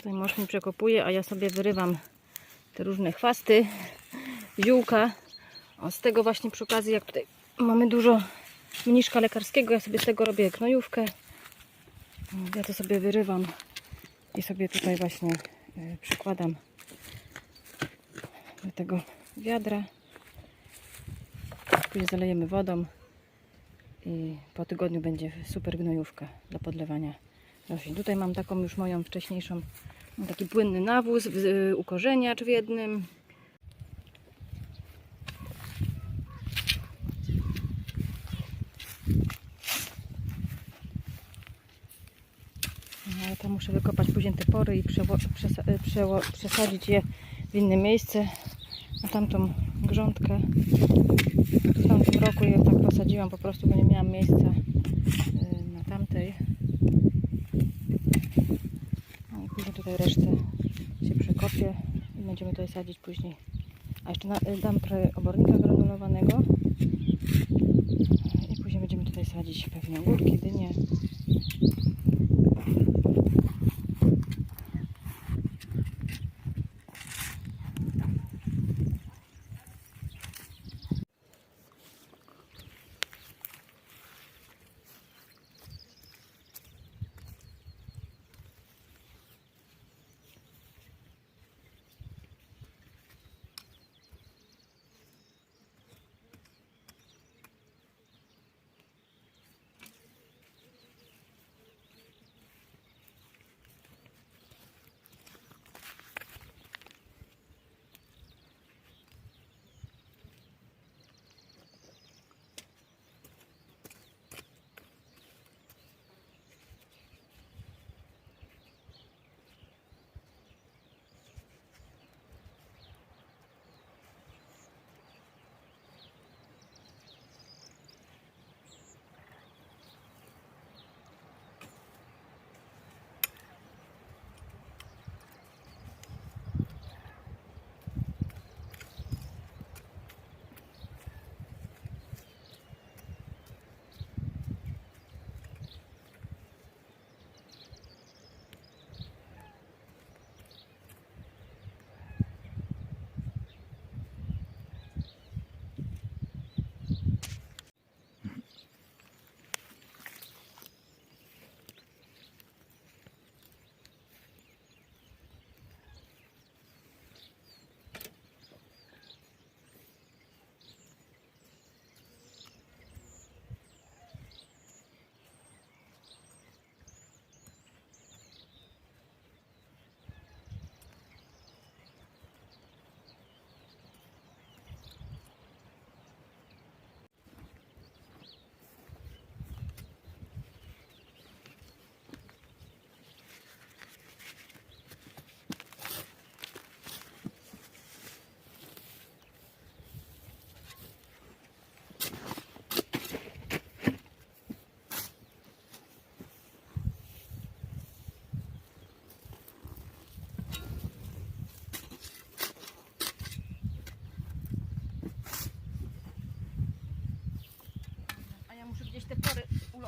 Tutaj mąż mi przekopuje, a ja sobie wyrywam te różne chwasty, ziółka. O, z tego właśnie przy okazji, jak tutaj mamy dużo mniszka lekarskiego, ja sobie z tego robię knojówkę. Ja to sobie wyrywam i sobie tutaj właśnie y, przykładam do tego wiadra. Później zalejemy wodą i po tygodniu będzie super gnojówka do podlewania roślin. Tutaj mam taką już moją wcześniejszą, taki płynny nawóz y, ukorzeniacz w jednym. No, ale to muszę wykopać później te pory i y, przesadzić je w inne miejsce. Na tamtą grządkę. W tamtym roku je tak posadziłam po prostu, bo nie miałam miejsca y, na tamtej. No i później tutaj resztę się przekopię i będziemy tutaj sadzić później. A jeszcze y, dam trochę obornika granulowanego. I później będziemy tutaj sadzić pewnie ogórki,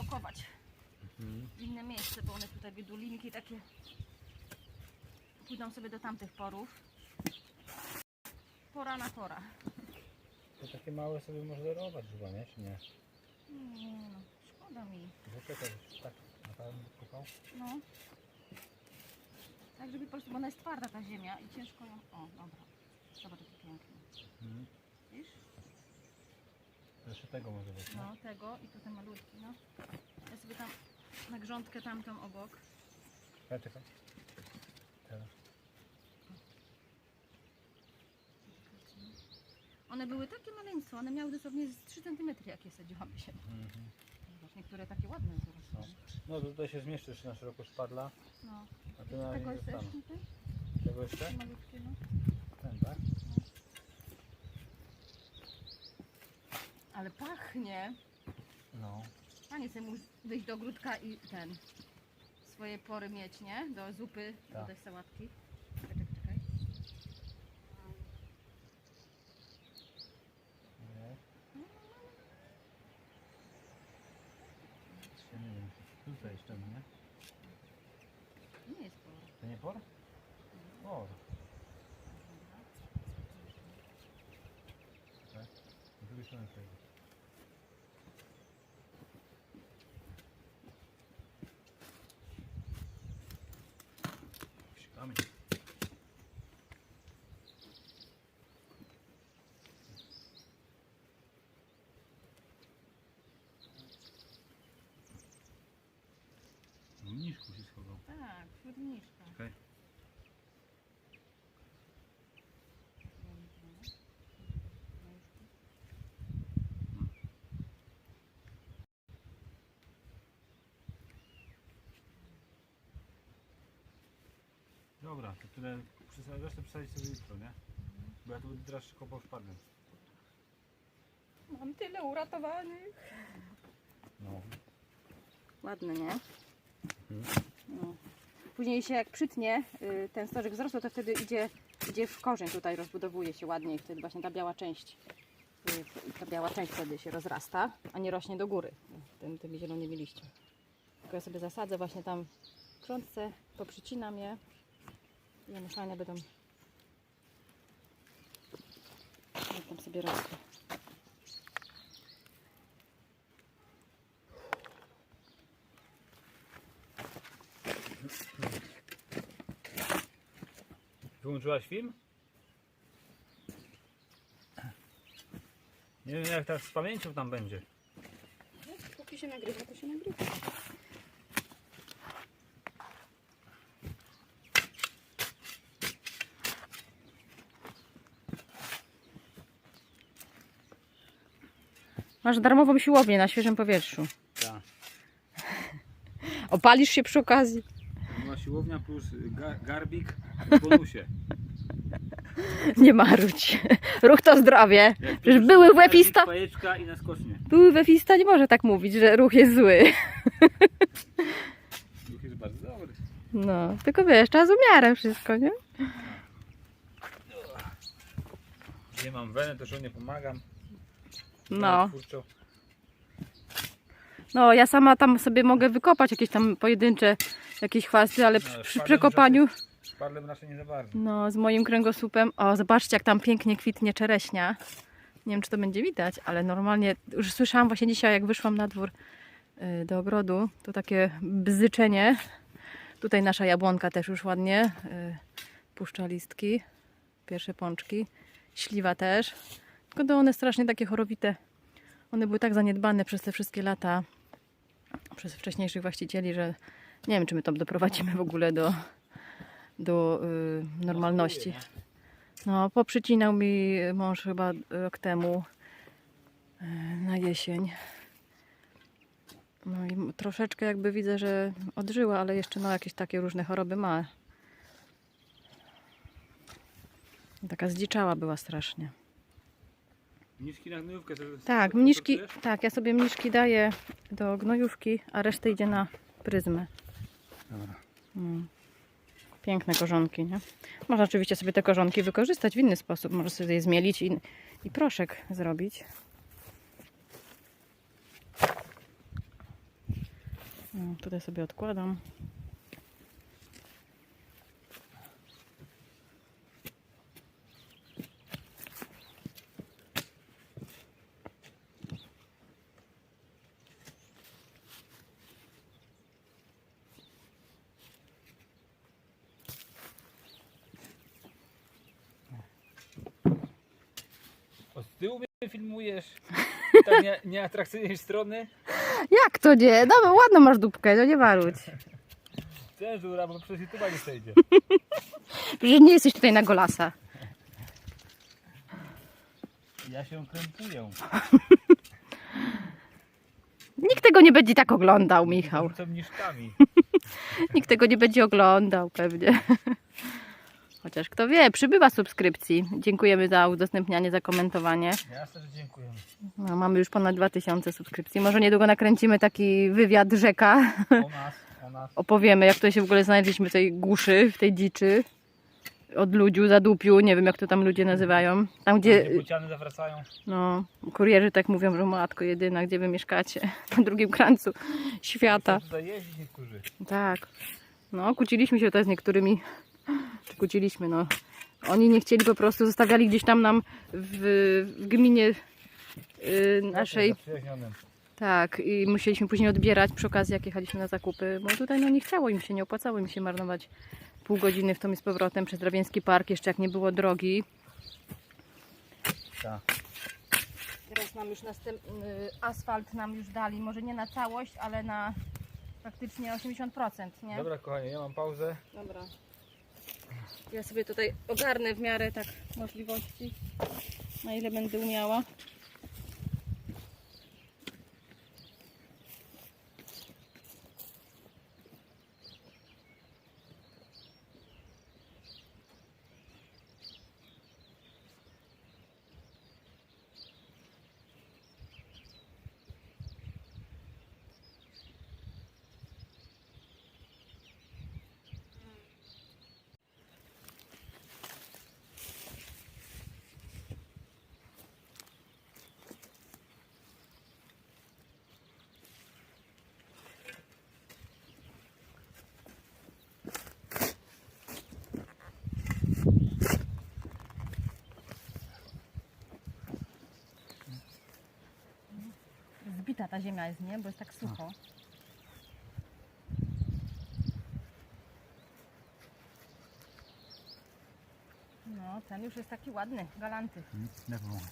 pory ulokować w inne miejsce, bo one tutaj będą linki takie. Pójdą sobie do tamtych porów. Pora na pora. To takie małe sobie można darować chyba, nie? Czy nie? Nie no, szkoda mi. To już tak na pełno kupał. No. Tak, żeby po prostu, bo ona jest twarda ta ziemia i ciężko ją... O, dobra. Zobacz, jaki piękny. Mhm. Widzisz? Jeszcze tego może być, no. Tego i tu ten malutki, no. Ja sobie tam na grządkę tamtą obok. Czekaj, czekaj. Teraz. One były takie maleństwo, one miały dosłownie z 3 cm jakie sadziłam się. Mhm. Zobacz, niektóre takie ładne No. wyrosły. no to tutaj się zmieszczysz na szeroko szpadla, No. a ty na Tego nie chcesz zostaną. tutaj? Tego jeszcze? Malutkie, no. Ten, tak? Ale pachnie. No. Panie sobie mógł wyjść do ogródka i ten swoje pory mieć, nie? Do zupy, Tak. do tej sałatki. Czekaj, czekaj, czekaj. Nie. Jeszcze nie wiem. Tutaj jeszcze, nie? Nie jest pora. To nie por? O. Tak? Z drugiej strony. Mniszku się schował. Tak, wśród mniszka. Okej. Dobra, to tyle. Przesa- Resztę przesadzić sobie jutro, nie? Bo ja tu będę teraz kopał szpadlem. Mam tyle uratowanych. No. Ładny, nie? No. Później się jak przytnie y, ten stożek wzrosł, to wtedy idzie, idzie w korzeń tutaj, rozbudowuje się ładnie i wtedy właśnie ta biała część y, ta biała część wtedy się rozrasta, a nie rośnie do góry tym, tymi zielonymi liśćmi. Tylko ja sobie zasadzę właśnie tam krzątce, poprzycinam je i one fajne będą tam sobie rosły. Wyłączyłaś film? Nie wiem jak tak z pamięcią tam będzie. Póki się nagrywa, to się nagrywa. Masz darmową siłownię na świeżym powietrzu. Tak. Opalisz się przy okazji. Była siłownia plus ga garbik w bonusie. Nie marudź. Ruch to zdrowie. Jak Przecież były w garbik, Epista. Fajeczka i na skocznie. Były we Fista nie może tak mówić, że ruch jest zły. Duch jest bardzo dobry. No, tylko wiesz, trzeba z umiarem wszystko, nie? Nie mam wenę, to żonie pomagam. No. No, ja sama tam sobie mogę wykopać jakieś tam pojedyncze jakieś chwasty, ale No, przy, przy przekopaniu, Szpadlem raczej nie za bardzo. no, z moim kręgosłupem, o, zobaczcie, jak tam pięknie kwitnie czereśnia. Nie wiem, czy to będzie widać, ale normalnie, już słyszałam właśnie dzisiaj, jak wyszłam na dwór y, do ogrodu, to takie bzyczenie. Tutaj nasza jabłonka też już ładnie y, puszcza listki, pierwsze pączki, śliwa też. Tylko to one strasznie takie chorowite. One były tak zaniedbane przez te wszystkie lata, przez wcześniejszych właścicieli, że nie wiem, czy my to doprowadzimy w ogóle do, do y, normalności. No, poprzycinał mi mąż chyba rok temu y, na jesień. No i troszeczkę jakby widzę, że odżyła, ale jeszcze no jakieś takie różne choroby ma. Taka zdziczała była strasznie. Mniszki na gnojówkę. Tak, mniszki, tak, ja sobie mniszki daję do gnojówki, a resztę idzie na pryzmę. Dobra. Mm. Piękne korzonki, nie? Można oczywiście sobie te korzonki wykorzystać w inny sposób. Można sobie je zmielić i, i proszek zrobić. No, tutaj sobie odkładam. O, z tyłu filmujesz. Tak nie, nieatrakcyjnej strony. Jak to nie? No, ładną masz dupkę, no nie marudź. Cenzura, bo przez YouTube'a nie przejdzie. Że nie jesteś tutaj na golasa. Ja się krępuję. Nikt tego nie będzie tak oglądał, Michał. Nikt tego nie będzie oglądał pewnie. Chociaż kto wie, przybywa subskrypcji. Dziękujemy za udostępnianie, za komentowanie. Jasne, że dziękuję. No, mamy już ponad 2000 subskrypcji. Może niedługo nakręcimy taki wywiad rzeka. O nas, o nas. Opowiemy, jak to się w ogóle znaleźliśmy w tej głuszy, w tej dziczy. Od ludziu, zadupiu, nie wiem jak to tam ludzie nazywają. Tam Gdzie bociany zawracają. no, kurierzy tak mówią, że matko jedyna, gdzie wy mieszkacie. Na drugim krańcu świata. Tutaj niektórzy. Tak. No, kłóciliśmy się tutaj z niektórymi Czy kłóciliśmy, no. Oni nie chcieli po prostu, zostawiali gdzieś tam nam w, w gminie y, naszej. Zaprzyjaźnionym. Tak, i musieliśmy później odbierać przy okazji, jak jechaliśmy na zakupy, bo tutaj no nie chciało im się, nie opłacało im się marnować pół godziny w tom i z powrotem przez Drawiński Park, jeszcze jak nie było drogi. Tak. Teraz nam już następny asfalt nam już dali, może nie na całość, ale na praktycznie 80%, nie? Dobra kochanie, ja mam pauzę. Dobra. Ja sobie tutaj ogarnę w miarę tak możliwości, na ile będę umiała. Zbita ta ziemia jest, nie? Bo jest tak sucho. No, ten już jest taki ładny, galanty. Nie pomogę.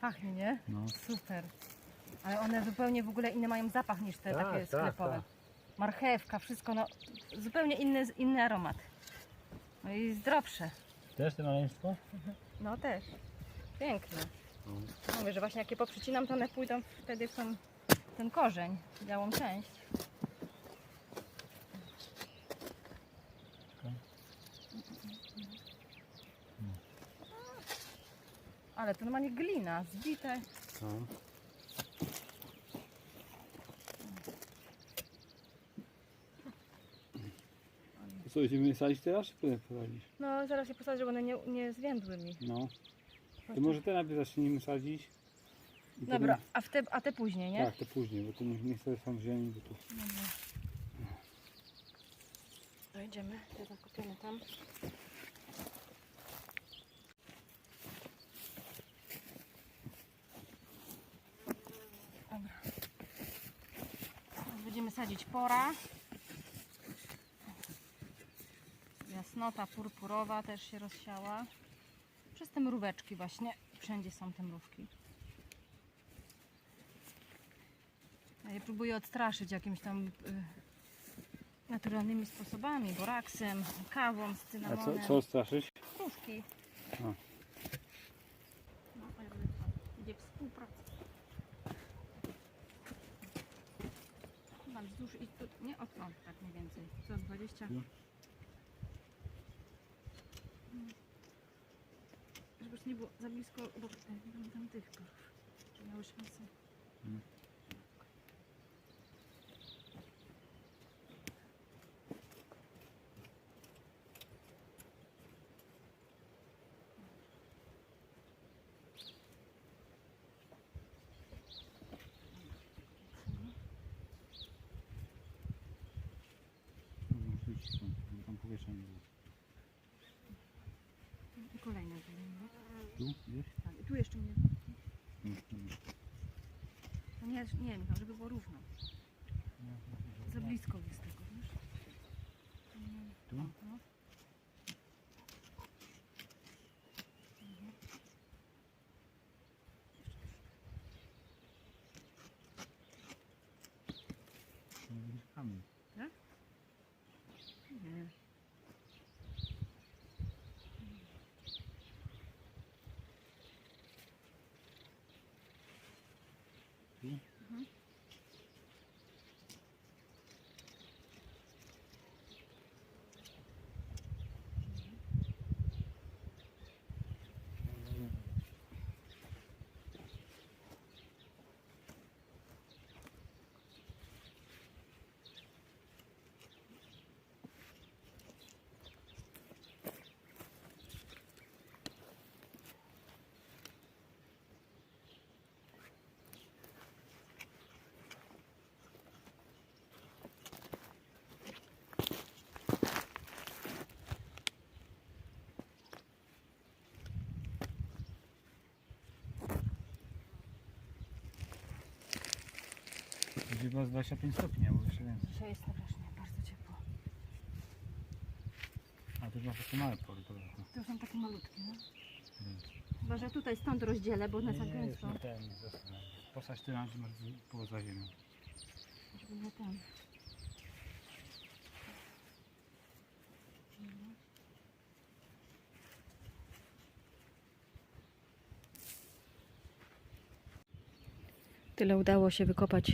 Pachnie, nie? No. Super. Ale one zupełnie w ogóle inny mają zapach niż te Tak, takie tak, sklepowe. tak. Marchewka, wszystko, no zupełnie inny, inny aromat. No i zdrowsze. Też te maleństwo? No też. Piękne. Mówię, że właśnie jak je poprzycinam, to one pójdą wtedy w tą, ten korzeń, białą część. Ale to normalnie glina, zbite. No. Co, będziemy sadzić teraz, czy potem posadzić? No zaraz je posadzę, żeby one nie, nie zwiędły mi. No. To może te najpierw zacznijmy sadzić. i Dobra, potem- a, w te, a te później, nie? Tak, to później, bo to nie, nie chcę sam ziemi, bo to... Dobra. Dojdziemy, te zakopiemy tam. Dobra. Teraz będziemy sadzić pora. Jasnota purpurowa też się rozsiała. Przez te mróweczki właśnie. Wszędzie są te mrówki. Ja je próbuję odstraszyć jakimiś tam y, naturalnymi sposobami, boraksem, kawą z A cynamonem. co, co straszyć? Kruszki. A. No, a ja będę tam. Idzie współpraca. Chyba wzdłuż i tu, nie? O, o, tak mniej więcej. Co, 20? No. Mm. Żeby nie było za blisko obok e, tam- tamtych korów. Żeby Miały szansę. Mm. Tam powietrze nie było. I kolejne no. Tu? Tak, tu jeszcze nie. No nie, nie, Michał, żeby było równo. Za blisko jest tego, wiesz? Mm, Tu? No. Kamień. Nie. Tu? Mhm. Dzisiaj było z 25 stopni, albo jeszcze więcej. Dzisiaj jest strasznie bardzo ciepło. A tu masz takie małe pory. To są takie malutkie, no. Mm. Chyba, że tutaj stąd rozdzielę, bo one są Nie, nie, już gęsto. na ten, zasnę. Posadź ty na masz poza ziemią. Żeby nie ten. Tyle udało się wykopać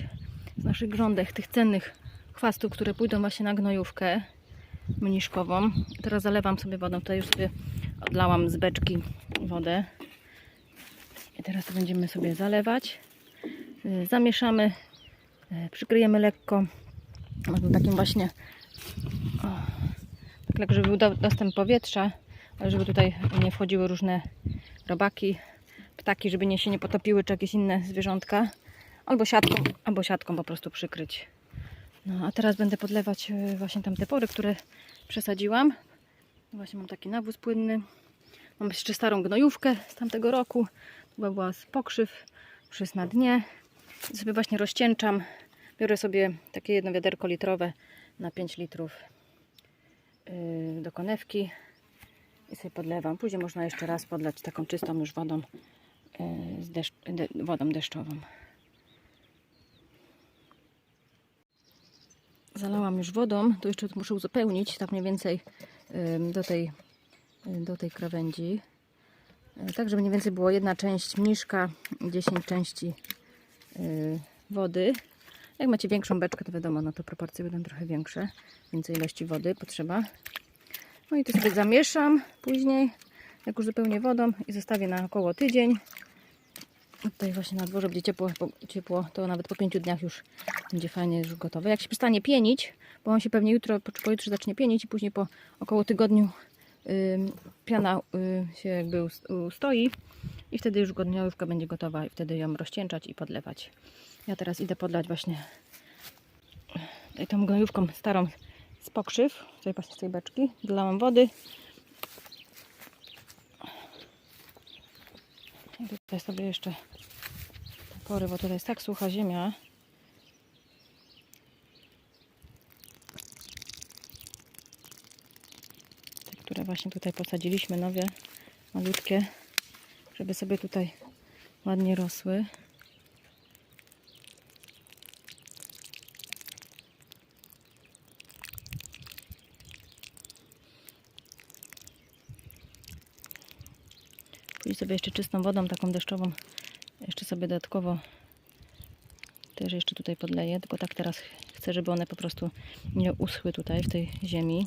z naszych grządek tych cennych chwastów, które pójdą właśnie na gnojówkę mniszkową. Teraz zalewam sobie wodą. Tutaj już sobie odlałam z beczki wodę. I teraz to będziemy sobie zalewać. Y, Zamieszamy E, przykryjemy lekko może takim właśnie o, tak żeby był do, dostęp powietrza ale żeby tutaj nie wchodziły różne robaki ptaki, żeby nie się nie potopiły czy jakieś inne zwierzątka albo siatką, albo siatką po prostu przykryć no a teraz będę podlewać e, właśnie tam te pory, które przesadziłam właśnie mam taki nawóz płynny mam jeszcze starą gnojówkę z tamtego roku to była z pokrzyw już jest na dnie i sobie właśnie rozcieńczam. Biorę sobie takie jedno wiaderko litrowe na 5 litrów yy, do konewki i sobie podlewam. Później można jeszcze raz podlać taką czystą już wodą, yy, z deszcz, de, wodą deszczową. Zalałam już wodą, to jeszcze muszę uzupełnić tak mniej więcej do tej, do tej krawędzi. Yy, Tak, żeby mniej więcej było jedna część mniszka, 10 części y, wody. Jak macie większą beczkę, to wiadomo, no to proporcje będą trochę większe. Więcej ilości wody potrzeba. No i to sobie zamieszam później, jak już zupełnie wodą i zostawię na około tydzień. Tutaj właśnie na dworze będzie ciepło, ciepło, to nawet po pięciu dniach już będzie fajnie już gotowe. Jak się przestanie pienić, bo on się pewnie jutro, czy pojutrze zacznie pienić i później po około tygodniu ym, piana y, się jakby ust- ustoi i wtedy już gnojówka będzie gotowa i wtedy ją rozcieńczać i podlewać. Ja teraz idę podlać właśnie tutaj tą gnojówką starą z pokrzyw, tutaj właśnie z tej beczki. Dolałam wody. I tutaj sobie jeszcze pory, bo tutaj jest tak sucha ziemia. Te, które właśnie tutaj posadziliśmy, nowe, malutkie, żeby sobie tutaj ładnie rosły. Później sobie jeszcze czystą wodą, taką deszczową, jeszcze sobie dodatkowo też jeszcze tutaj podleję, tylko tak teraz chcę, żeby one po prostu nie uschły tutaj w tej ziemi.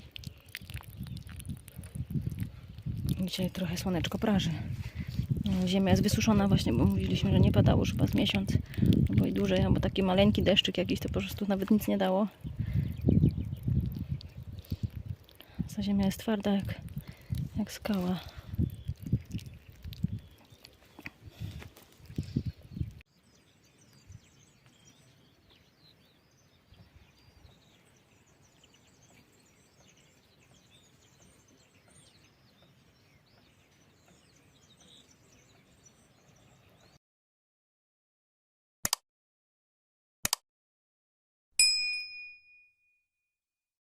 Dzisiaj trochę słoneczko praży. No, Ziemia jest wysuszona właśnie, bo mówiliśmy, że nie padało już chyba z miesiąc, albo i dłużej, albo taki maleńki deszczyk jakiś, to po prostu nawet nic nie dało. Ta ziemia jest twarda jak, jak skała.